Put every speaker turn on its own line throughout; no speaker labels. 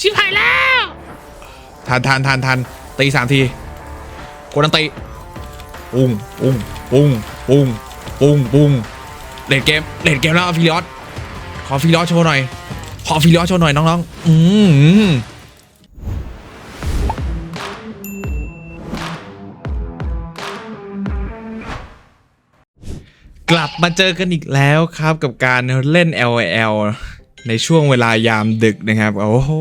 ชิบหายแล้ว
ทันทันทันทันตีสามทีกดอันตีปุ้งปุ้งปุ้งปุ้งปุ้งปุ้งเล่นเกมเล่นเกมแล้วฟิลิออสขอฟิลิออสโชว์หน่อย ขอฟิลิออสโชว์หน่อยน้องๆอืมกลับมาเจอกันอีกแล้วครับกับการเล่น LOL ในช่วงเวลายามดึกนะครับโอ้โห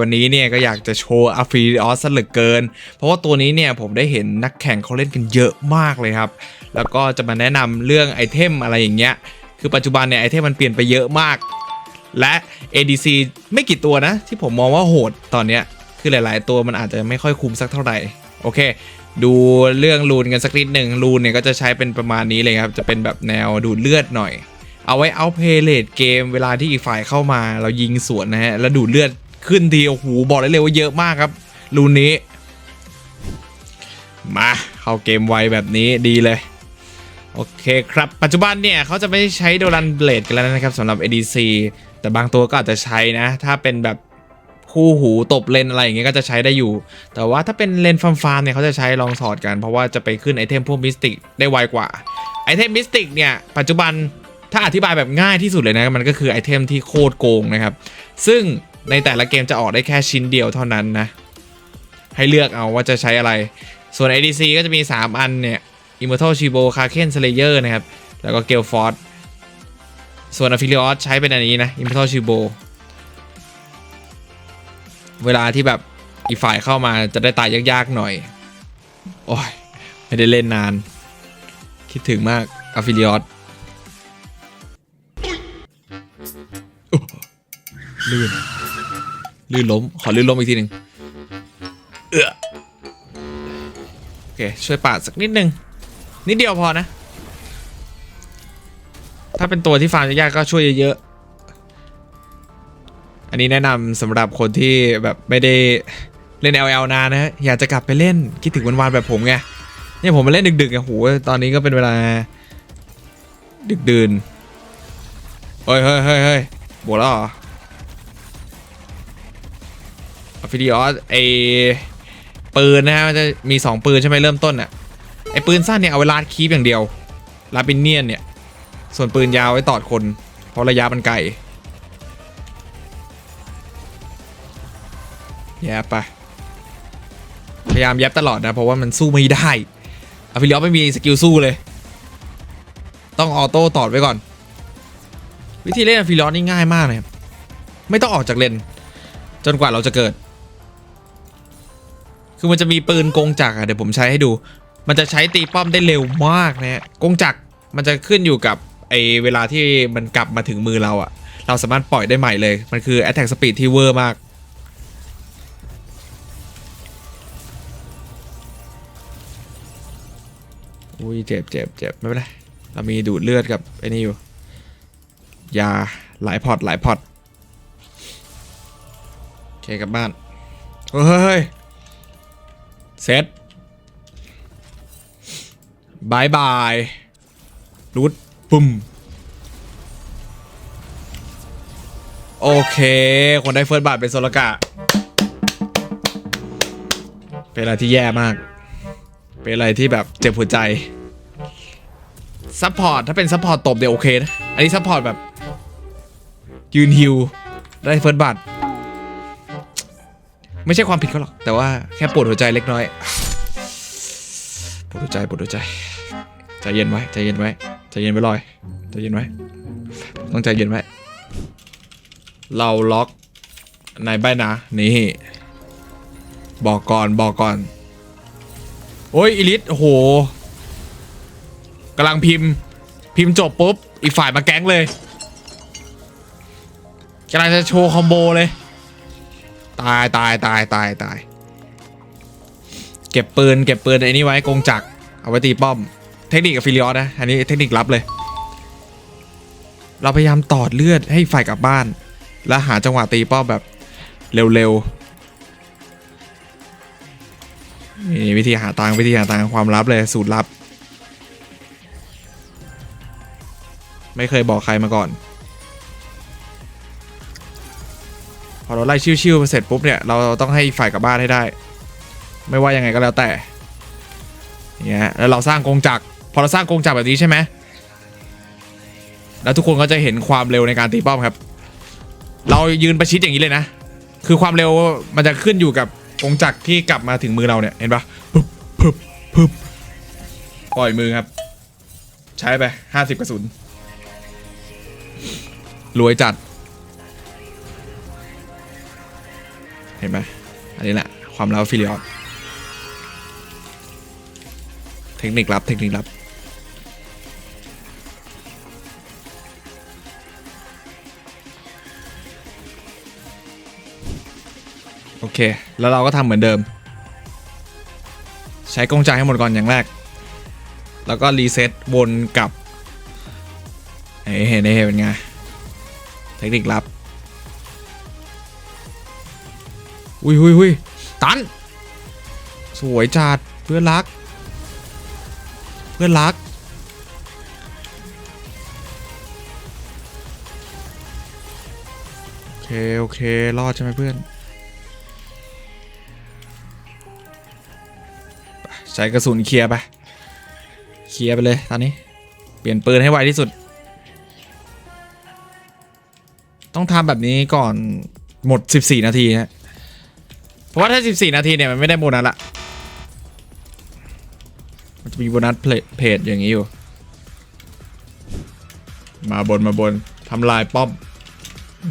วันนี้เนี่ยก็อยากจะโชว์อาฟิลิออสเหลือเกิน เพราะว่าตัวนี้เนี่ยผมได้เห็นนักแข่งเขาเล่นกันเยอะมากเลยครับ แล้วก็จะมาแนะนำเรื่องไอเทมอะไรอย่างเงี้ยคือปัจจุบันเนี่ยไอเทมมันเปลี่ยนไปเยอะมาก และ ADC ไม่กี่ตัวนะ ที่ผมมองว่าโหดตอนเนี้ยคือหลาย ๆ ตัวมันอาจจะไม่ค่อยคุ้มสักเท่าไหร่โอเค ดูเรื่องรูนกันสักนิดหนึ่งรูนเนี่ยก็จะใช้เป็นประมาณนี้เลยครับจะเป็นแบบแนวดูดเลือดหน่อย เอาไว้เอาเพลเลดเกมเวลาที่อีกฝ่ายเข้ามาเรายิงสวนนะฮะ แล้วดูดเลือดขึ้นทีโอ้โหบอกได้เลยว่าเยอะมากครับรูนนี้ มาเข้าเกมไวแบบนี้ดีเลย โอเคครับ ปัจจุบันเนี่ยเขาจะไม่ใช้โดรันเบลดกันแล้วนะครับสำหรับ ADC แต่บางตัวก็อาจจะใช้นะ ถ้าเป็นแบบคู่หูตบเลนอะไรอย่างเงี้ยก็จะใช้ได้อยู่ แต่ว่าถ้าเป็นเลนฟาร์มฟาร์มเนี่ยเขาจะใช้ลองสอดกัน เพราะว่าจะไปขึ้นไอเทมพวกมิสติกได้ไวกว่าไอเทมมิสติกเนี่ยปัจจุบัน ถ้าอธิบายแบบง่ายที่สุดเลยนะมันก็คือไอเทมที่โคตรโกงนะครับ ซึ่งในแต่ละเกมจะออกได้แค่ชิ้นเดียวเท่านั้นนะ ให้เลือกเอาว่าจะใช้อะไร ส่วน ADC ก็จะมี 3 อันเนี่ย Immortal Shibo Kraken Slayer นะครับ แล้วก็ Gale Force ส่วน Affiliate ใช้เป็นอันนี้นะ Immortal Shibo เวลาที่แบบอีกฝ่ายเข้ามาจะได้ตายยากๆหน่อย โอ้ย ไม่ได้เล่นนาน คิดถึงมาก Affiliate ลื่น ลื่นล้ม ขอลื่นล้มอีกทีหนึ่งเออโอเค ช่วยปาดสักนิดนึง นิดเดียวพอนะ ถ้าเป็นตัวที่ฟาร์มยากก็ช่วยเยอะๆ อันนี้แนะนำสำหรับคนที่แบบไม่ได้เล่น LL นานนะ อยากจะกลับไปเล่นคิดถึงวันๆแบบผมไง เนี่ยผมมาเล่นดึกๆอะโหตอนนี้ก็เป็นเวลา ดึกดื่นเฮ้ยเฮ้ยเฮ้ยเฮ้ยบวกแล้วเหรอ ฟิดิออสไอปืนนะฮะมันจะมี 2 ปืนใช่ไหมเริ่มต้นอะไอปืนสั้นเนี่ยเอาไว้ลาดคีบอย่างเดียวลาปินเนียนเนี่ย ส่วนปืนยาวไว้ตอดคน เพราะระยะมันไกลแย่ไปพยายามแยบตลอดนะ เพราะว่ามันสู้ไม่ได้อฟิลิออสไม่มีสกิลสู้เลย ต้องออโต้ตอดไว้ก่อน วิธีเล่นอฟิลิออสนี่ง่ายมากเลยไม่ต้องออกจากเลนจนกว่าเราจะเกิด คือมันจะมีปืนกงจักรอะเดี๋ยวผมใช้ให้ดู มันจะใช้ตีป้อมได้เร็วมากนะฮะกงจักรมันจะขึ้นอยู่กับไอเวลาที่มันกลับมาถึงมือเราอะเราสามารถปล่อยได้ใหม่เลย มันคือ attack speed ที่เวอร์มาก อุ้ยเจ็บเจ็บเจ็บไม่เป็นไร เรามีดูดเลือดกับไอ้นี่อยู่ ยาหลายพอตหลายพอตโอเคกลับบ้าน เฮ้ย เซตบายบายรูดปุ่มโอเค คนได้เฟิร์สบาทเป็นโซลกะ เป็นอะไรที่แย่มาก เป็นอะไรที่แบบเจ็บหัวใจซัพพอร์ตถ้าเป็นซัพพอร์ตตบเดี๋ยวโอเคนะ อันนี้ซัพพอร์ตแบบ ยืนฮิว ได้เฟิร์สบัตร ไม่ใช่ความผิดเขาหรอก แต่ว่าแค่ปวดหัวใจเล็กน้อย ปวดหัวใจปวดหัวใจ ใจเย็นไว้ ใจเย็นไว้ ใจเย็นไว้ลอย ใจเย็นไว้ ต้องใจเย็นไว้ เราล็อกในใบนะ นี่ บอกก่อนบอกก่อน โอ้ยอีลิทโอ้โหกำลังพิมพ์ พิมพ์จบปุ๊บ อีกฝ่ายมาแก๊งเลยกำลังจะโชว์คอมโบเลย ตายตายตายตายตาย เก็บปืนเก็บปืนไอ้นี่ไว้กงจักเอาไว้ตีป้อม เทคนิคกับฟิลิออสนะ อันนี้เทคนิคลับเลย เราพยายามตอดเลือดให้ฝ่ายกลับบ้าน แล้วหาจังหวะตีป้อมแบบเร็วๆนี่วิธีหาตังวิธีหาตังความลับเลยสูตรลับ ไม่เคยบอกใครมาก่อน พอเราไล่ชิวๆไปเสร็จปุ๊บเนี่ยเราต้องให้อีกฝ่ายกลับบ้านให้ได้ ไม่ว่ายังไงก็แล้วแต่เนี่ยแล้วเราสร้างกงจักรพอเราสร้างกงจักรแบบนี้ใช่ไหมแล้วทุกคนก็จะเห็นความเร็วในการตีป้อมครับ เรายืนประชิดอย่างนี้เลยนะ คือความเร็วมันจะขึ้นอยู่กับกงจักรที่กลับมาถึงมือเราเนี่ยเห็นปะปึ๊บปึ๊บปึ๊บปล่อยมือครับ ใช้ไปห้าสิบกระสุนรวยจัด เห็นไหมอันนี้แหละความลับฟิลิออสเทคนิคลับเทคนิคลับโอเค แล้วเราก็ทำเหมือนเดิม ใช้กงจักรให้หมดก่อนอย่างแรก แล้วก็รีเซ็ตวนกลับเฮ้เห็นเห็นเป็นไง เทคนิคลับ อุ้ยอุ้ยอุ้ยตัน สวยจัดเพื่อนรัก เพื่อนรัก โอเค โอเค รอดใช่ไหมเพื่อน ใช้กระสุนเคลียร์ไป เคลียร์ไปเลยตอนนี้ เปลี่ยนปืนให้ไวที่สุด ต้องทำแบบนี้ก่อนหมด 14 นาทีนะ เพราะว่าถ้า 14 นาทีเนี่ยมันไม่ได้โบนัสละ มันจะมีโบนัสเพลเพจอย่างนี้อยู่ มาบนมาบนทำลายป้อม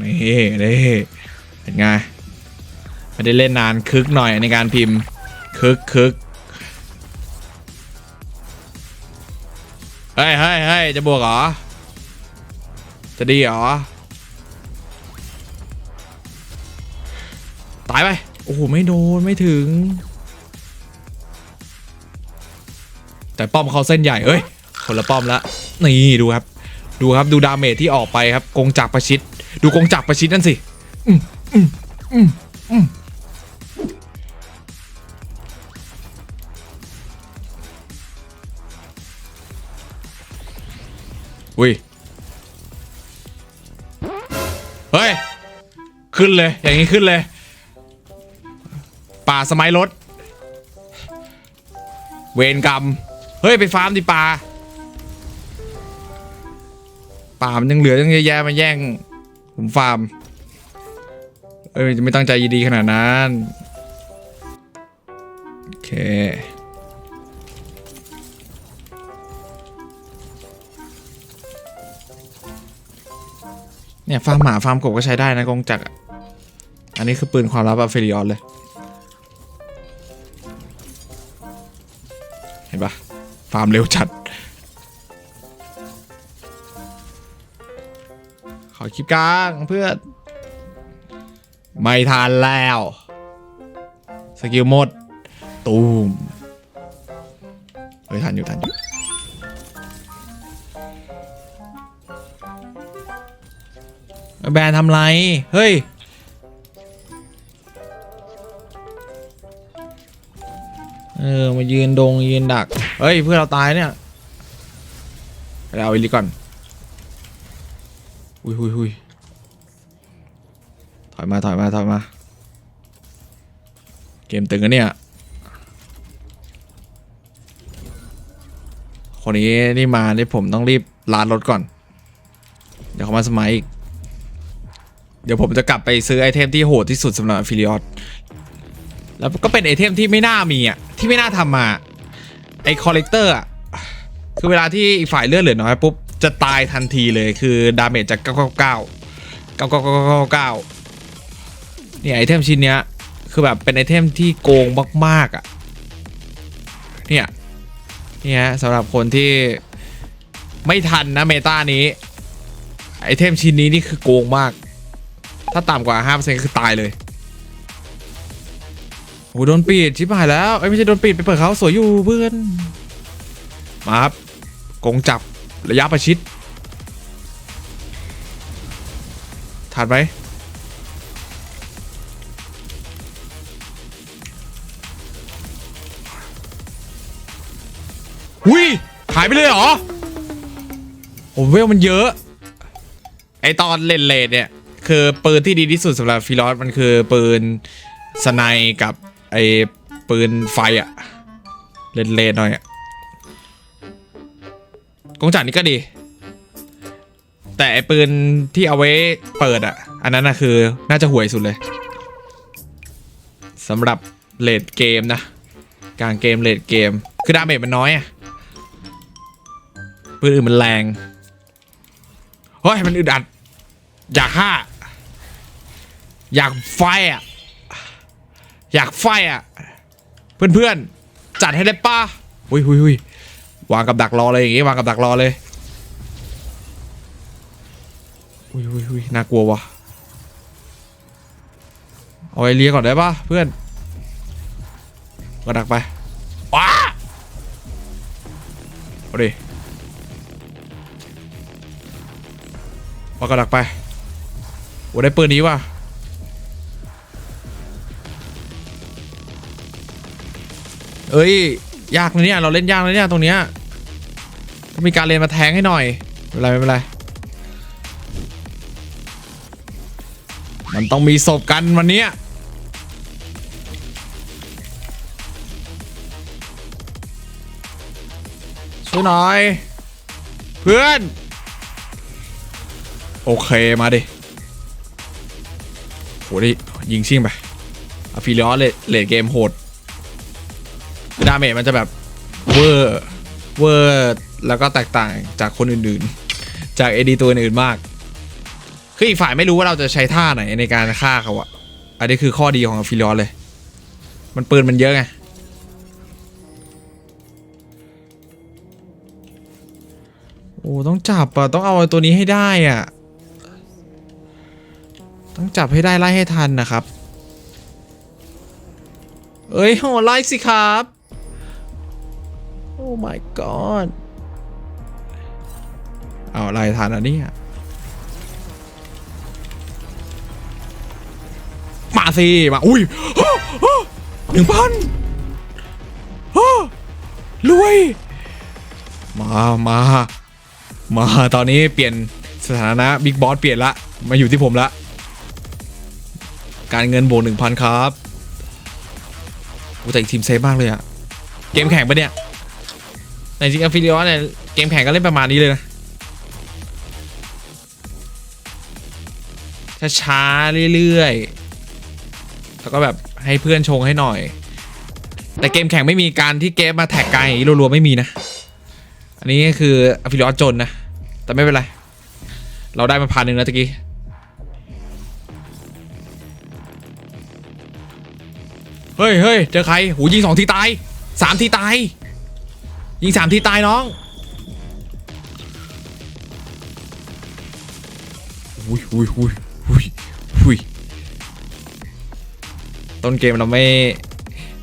นี่นี่เป็นไง ไม่ได้เล่นนานคึกหน่อยในการพิมพ์ คึกคึกเฮ้ยเฮ้ยเฮ้ยจะบวกเหรอ จะดีเหรอ ตายไป โอ้โหไม่โดนไม่ถึง แต่ป้อมเขาเส้นใหญ่เอ้ยคนละป้อมละนี่ดูครับ ดูครับดูดาเมจที่ออกไปครับกงจักรประชิด ดูกงจักรประชิดนั่นสิอืมอืมอืมอืมอุ้ย เฮ้ย ขึ้นเลย อย่างนี้ขึ้นเลย ป่าสมัยรถ เวรกรรม เฮ้ย ไปฟาร์มดิป่า ป่ามันยังเหลือตั้งเยอะแยะมาแย่ง ผมฟาร์ม เอ้ยไม่ตั้งใจดีขนาดนั้น โอเคเนี่ยฟาร์มหมาฟาร์มกบก็ใช้ได้นะกองจักรอะอันนี้คือปืนความลับอะเฟริออนเลย ฟาร์มเร็วจัด ขอคลิปกลางเพื่อน ไม่ทันแล้ว สกิลหมด ตูมเฮ้ยทันอยู่ทันอยู่แบรนทำไร เฮ้ย ยืนดงยืนดัก เฮ้ยเพื่อนเราตายเนี่ยเอาอิลิก่อนอุ้ยอุ้ยอุ้ยถอยมาถอยมาถอยมา เกมตึงกันเนี่ย คนนี้นี่มานี่ผมต้องรีบลานรถก่อน เดี๋ยวเขามาสมัยอีก เดี๋ยวผมจะกลับไปซื้อไอเทมที่โหดที่สุดสำหรับฟิลิออสแล้วก็เป็นไอเทมที่ไม่น่ามีอะ ที่ไม่น่าทำมาไอคอลเลกเตอร์อะคือเวลาที่อีกฝ่ายเลือดเหลือน้อยปุ๊บจะตายทันทีเลยคือดาเมจจาก 999 999เนี่ยไอเทมชิ้นเนี้ยคือแบบเป็นไอเทมที่โกงมากๆอะเนี่ยเนี่ยสำหรับคนที่ไม่ทันนะเมตานี้ ไอเทมชิ้นนี้นี่คือโกงมาก ถ้าต่ำกว่า5%คือตายเลย โอ้โหโดนปิดชิบหายแล้วเอ้ไม่ใช่โดนปิดไปเปิดเขาสวยอยู่เพื่อน มาครับกงจับระยะประชิดทันไหมหุยหายไปเลยเหรอผมเวลมันเยอะ ไอตอนเลนเลนเนี่ย คือปืนที่ดีที่สุดสำหรับฟิลอสมันคือปืนสไนกับ ไอปืนไฟอะเลนเลนๆหน่อยอะกงจักรนี่ก็ดี แต่ไอปืนที่เอาไว้เปิดอะอันนั้นนะคือน่าจะห่วยสุดเลยสำหรับเลดเกมนะกลางเกมเลดเกม คือดาเมจมันน้อยอะปืนอื่นมันแรงเฮ้ยมันอึดอัด อยากฆ่า อยากไฟอะ อยากไฟอะ เพื่อนๆ จัดให้ได้ป้าหุยหุยหุยวางกับดักรอเลยอย่างงี้วางกับดักรอเลยหุยหุยหุยน่ากลัววะเอาไอเลียก่อนได้ปะเพื่อนกระดักไปว้าเอาดิวากระดักไปโอ้ได้ปืนนี้ว่ะ เอ้ย ยากนะเนี่ย เราเล่นยากนะเนี่ยตรงเนี้ยมีการเรียนมาแทงให้หน่อยไม่เป็นไรไม่เป็นไร มันต้องมีศพกันวันนี้ช่วยหน่อย เพื่อน โอเคมาดิโหดิยิงชิ่งไปอฟิลิออสเลเลดเกมโหด ดาเมจมันจะแบบเวอร์เวอร์แล้วก็แตกต่างจากคนอื่นๆ จากเอดีตัวอื่นมาก คืออีกฝ่ายไม่รู้ว่าเราจะใช้ท่าไหนในการฆ่าเขาอะอันนี้คือข้อดีของฟิลอสเลย มันปืนมันเยอะไงโอ้ต้องจับอะต้องเอาตัวนี้ให้ได้อะต้องจับให้ได้ไล่ให้ทันนะครับ เอ้ยโหไล่สิครับ อ้ my god เอาไล่ทันอะเนี่ยมาสิ มา อุ้ยหนึ่งพันรวย มา มา มา ตอนนี้เปลี่ยนสถานะบิ๊กบอสเปลี่ยนละ มาอยู่ที่ผมละ การเงินโบหนึ่งพันครับโอ้แต่อีกทีมเซฟมากเลยอะเกมแข่งปะเนี่ย ในจริงอฟิลิออสเนี่ยเกมแข่งก็เล่นประมาณนี้เลยนะ ช้าๆเรื่อยๆ แล้วก็แบบให้เพื่อนชงให้หน่อย แต่เกมแข่งไม่มีการที่เกมมาแท็กไกลอย่างนี้รัวๆไม่มีนะ อันนี้คืออฟิลิออสจนนะ แต่ไม่เป็นไร เราได้มาพันหนึ่งแล้วตะกี้เฮ้ยเฮ้ยเจอใคร หูยิงสองทีตายสามทีตาย ยิงสามทีตายน้องอุ้ยอุ้ยอุ้ยอุ้ยอุ้ยต้นเกมเราไม่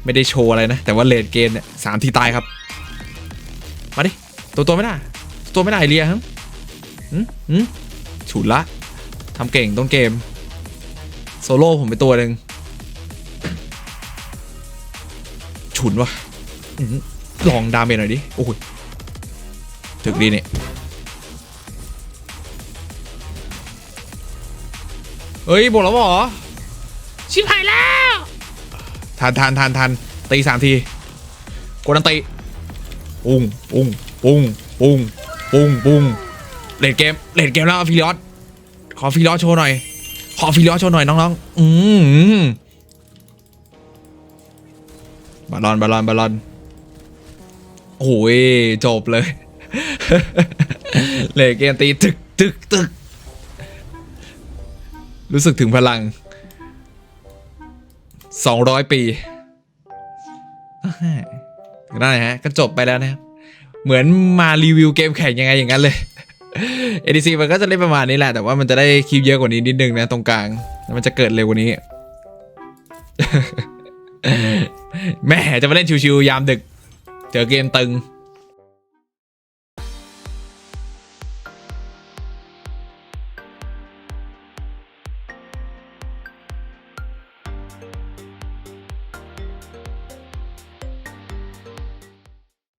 ไม่ได้โชว์อะไรนะ แต่ว่าเลดเกมเนี่ยสามทีตายครับ มาดิ ตัวตัวไม่ได้ตัวไม่ได้เรียครับหืมหืมฉุนละทำเก่งต้นเกม โซโล่ผมไปตัวหนึ่งฉุนวะ ลองดาเมจหน่อยดิ โอ้ยถึกดีเนี่ยเฮ้ยบอกแล้วเหรอ ชิบหายแล้ว ทันทันทันทันตีสามทีกดอันตีปุ้งปุ้งปุ้งปุ้งปุ้งปุ้งเลดเกมเลดเกมแล้วฟิลิออสขอฟิลิออสโชว์หน่อย ขอฟิลิออสโชว์หน่อยน้องๆ อืมบาลอนบาลอนบาลอน โอ้ยจบเลย เลยเกมตีตึกตึกตึกรู้สึกถึงพลัง 200 ปีนั่นแหละฮะ ก็จบไปแล้วนะครับ เหมือนมารีวิวเกมแข่งยังไงอย่างนั้นเลย ADC มันก็จะเล่นประมาณนี้แหละ แต่ว่ามันจะได้คลิปเยอะกว่านี้นิดนึงนะตรงกลาง แล้วมันจะเกิดเร็วกว่านี้ แม่จะมาเล่นชิวๆยามดึก เจอเกมตึง